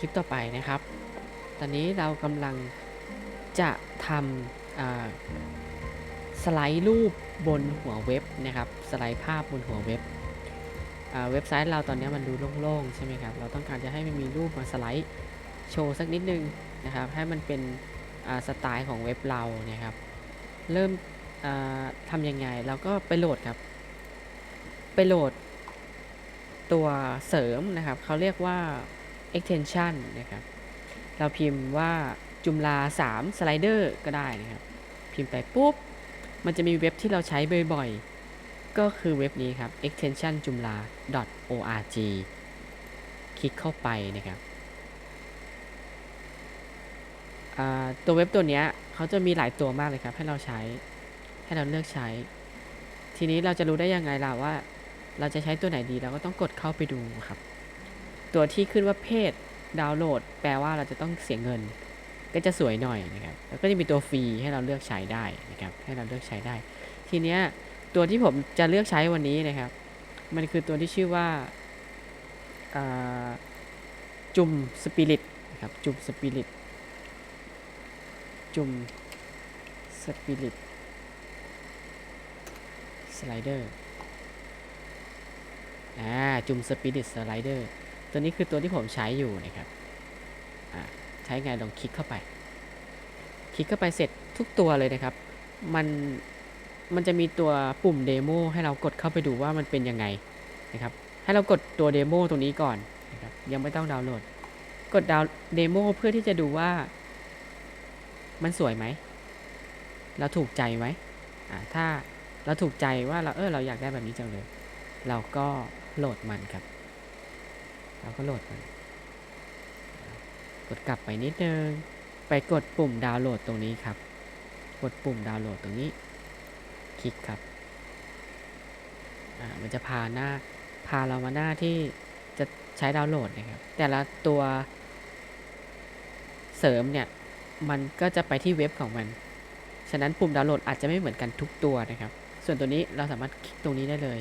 คลิปต่อไปนะครับ ตอนนี้เรากำลังจะทำสไลด์รูปบนหัวเว็บนะครับ สไลด์ภาพบนหัวเว็บเว็บไซต์เราตอนนี้มันดูโล่งๆใช่ไหมครับ เราต้องการจะให้มันมีรูปมาสไลด์โชว์สักนิดนึงนะครับ ให้มันเป็นสไตล์ของเว็บเราเนี่ยครับ เริ่มทำยังไง เราก็ไปโหลดครับ ไปโหลดตัวเสริมนะครับ เขาเรียกว่า extension นะครับ เราพิมพ์ว่าจุมลา 3 slider ก็ได้นะครับ พิมพ์ไปปุ๊บ มันจะมีเว็บที่เราใช้บ่อยๆ ก็คือเว็บนี้ครับ extension จุมลา org คลิกเข้าไปนะครับตัวเว็บตัวนี้เขาจะมีหลายตัวมากเลยครับ ให้เราใช้ให้เราเลือกใช้ ทีนี้เราจะรู้ได้ยังไงล่ะว่า เราจะใช้ตัวไหนดีเราก็ต้องกดเข้าไปดูครับ ตัวที่ขึ้นว่าเพจดาวน์โหลด แปลว่าเราจะต้องเสียเงิน ก็จะสวยหน่อยนะครับ แล้วก็จะมีตัวฟรีให้เราเลือกใช้ได้นะครับ ให้เราเลือกใช้ได้ ทีเนี้ยตัวที่ผมจะเลือกใช้วันนี้นะครับ มันคือตัวที่ชื่อว่าาจุ่มสปิริตนะครับจุ่มสปิริตจุ่มสปิริตสไลเดอร์อ่าจุ่มสปิริตสไลเดอร์ ตัวนี้คือตัวที่ผมใช้อยู่นะครับใช้ไงลองคลิกเข้าไป คลิกเข้าไปเสร็จทุกตัวเลยนะครับ มันมันจะมีตัวปุ่มเดโมให้เรากดเข้าไปดูว่ามันเป็นยังไงนะครับ ให้เรากดตัวเดโมตรงนี้ก่อนนะครับยังไม่ต้องดาวน์โหลด กดดาวน์เดโมเพื่อที่จะดูว่า มันสวยไหมเราถูกใจไหมอ่าถ้าเราถูกใจว่าเราเออเราอยากได้แบบนี้จังเลย เราก็โหลดมันครับ เราก็โหลดมันกดกลับไปนิดนึง ไปกดปุ่มดาวน์โหลดตรงนี้ครับ กดปุ่มดาวน์โหลดตรงนี้ คลิกครับ อ่า มันจะพาหน้า พาเรามาหน้าที่จะใช้ดาวน์โหลดนะครับ แต่ละตัวเสริมเนี่ย มันก็จะไปที่เว็บของมัน ฉะนั้นปุ่มดาวน์โหลดอาจจะไม่เหมือนกันทุกตัวนะครับ ส่วนตัวนี้เราสามารถคลิกตรงนี้ได้เลย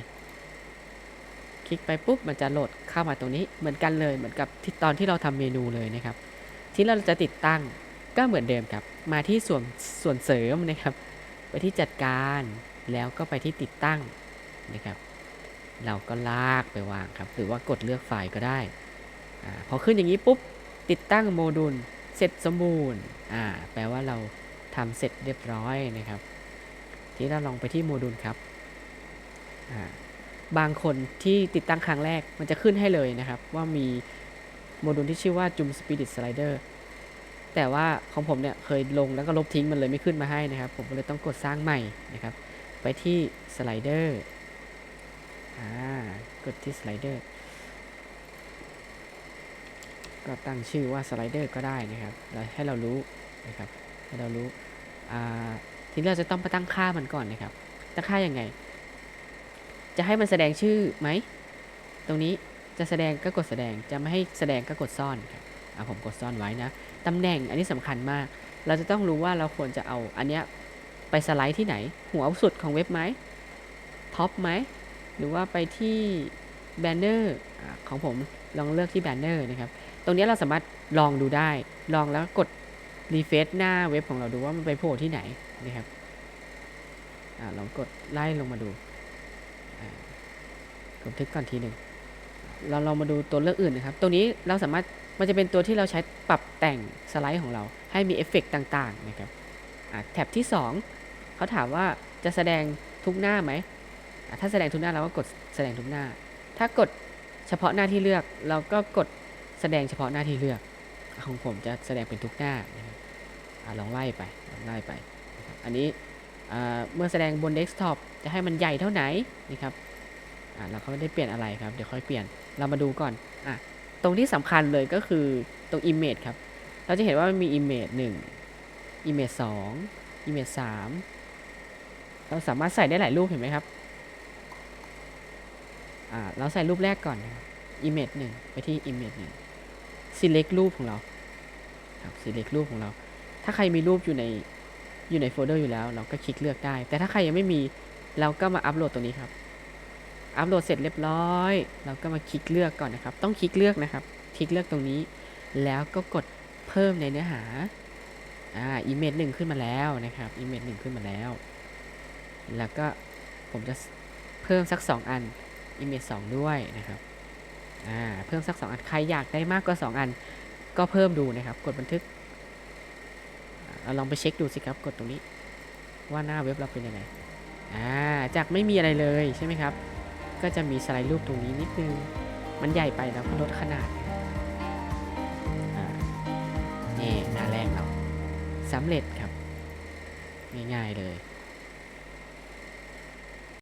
คลิกไปปุ๊บมันจะโหลดเข้ามาตรงนี้เหมือนกันเลยเหมือนกับที่ตอนที่เราทำเมนูเลยนะครับ ที่เราจะติดตั้งก็เหมือนเดิมครับ มาที่ส่วนส่วนเสริมนะครับ ไปที่จัดการแล้วก็ไปที่ติดตั้งนะครับ เราก็ลากไปวางครับ หรือว่ากดเลือกไฟล์ก็ได้อพอขึ้นอย่างนี้ปุ๊บติดตั้งโมดูลเสร็จสมบูรณ์อ่าแปลว่าเราทำเสร็จเรียบร้อยนะครับ ทีนี้เราลองไปที่โมดูลครับอ่า บางคนที่ติดตั้งครั้งแรกมันจะขึ้นให้เลยนะครับ ว่ามีโมดูลที่ชื่อว่า Joom Spirit Slider แต่ว่าของผมเนี่ยเคยลงแล้วก็ลบทิ้งมันเลยไม่ขึ้นมาให้นะครับ ผมก็เลยต้องกดสร้างใหม่นะครับ ไปที่สไลเดอร์อ่ากดที่สไลเดอร์ก็ตั้งชื่อว่าสไลเดอร์ก็ได้นะครับแล้วให้เรารู้นะครับให้เรารู้อ่าทีนี้เราจะต้องไปตั้งค่ามันก่อนนะครับตั้งค่ายังไง จะให้มันแสดงชื่อไหม ตรงนี้จะแสดงก็กดแสดง จะไม่ให้แสดงก็กดซ่อนครับอ่าผมกดซ่อนไว้นะ ตำแหน่งอันนี้สำคัญมาก เราจะต้องรู้ว่าเราควรจะเอาอันเนี้ยไปสไลด์ที่ไหน หัวสุดของเว็บไหมท็อปไหม หรือว่าไปที่แบนเนอร์ของผมลองเลือกที่แบนเนอร์นะครับ ตรงนี้เราสามารถลองดูได้ ลองแล้วกดรีเฟซหน้าเว็บของเราดูว่ามันไปโผล่ที่ไหนนะครับอลองกดไล่ลงมาดูากดทึกก่อนทีหนึ่งเราลองมาดูตัวเลือกอื่นนะครับ ตรงนี้เราสามารถมันจะเป็นตัวที่เราใช้ปรับแต่งสไลด์ของเรา ให้มีเอฟเฟกต์ต่างๆนะครับแท็บที่ 2 เขาถามว่าจะแสดงทุกหน้าไหม ถ้าแสดงทุกหน้าเราก็กดแสดงทุกหน้า ถ้ากดเฉพาะหน้าที่เลือก เราก็กดแสดงเฉพาะหน้าที่เลือก ของผมจะแสดงเป็นทุกหน้านะครับอลองไล่ไปลองไล่ไป อันนี้เมื่อแสดงบนเดสก์ท็อปจะให้มันใหญ่เท่าไหนนะครับ อ่าเราก็ไม่ได้เปลี่ยนอะไรครับ เดี๋ยวค่อยเปลี่ยน เรามาดูก่อน อะ ตรงที่สำคัญเลยก็คือตรง Image ครับ เราจะเห็นว่ามันมี Image 1 Image 2 Image 3 เราสามารถใส่ได้หลายรูปเห็นไหมครับ อ่า เราใส่รูปแรกก่อนนะครับ Image 1 ไปที่ Image 1 select รูปของเรา ครับ select รูปของเรา ถ้าใครมีรูปอยู่ในอยู่ในโฟลเดอร์อยู่แล้ว เราก็คลิกเลือกได้ แต่ถ้าใครยังไม่มี เราก็มาอัปโหลดตัวนี้ครับ อัปโหลดเสร็จเรียบร้อย เราก็มาคลิกเลือกก่อนนะครับ ต้องคลิกเลือกนะครับ คลิกเลือกตรงนี้ แล้วก็กดเพิ่มในเนื้อหา อ่า image หนึ่งขึ้นมาแล้วนะครับ image หนึ่งขึ้นมาแล้ว แล้วก็ผมจะเพิ่มสัก 2 อัน image 2ด้วยนะครับ อ่า เพิ่มสัก 2 อัน ใครอยากได้มากกว่า 2 อัน ก็เพิ่มดูนะครับ กดบันทึกเราลองไปเช็คดูสิครับ กดตรงนี้ ว่าหน้าเว็บเราเป็นยังไง อ่า จากไม่มีอะไรเลยใช่ไหมครับ ก็จะมีสไลด์รูปตรงนี้นิดนึง มันใหญ่ไปแล้วก็ลดขนาดนี่หน้าแรกเราสำเร็จครับ ง่ายๆเลย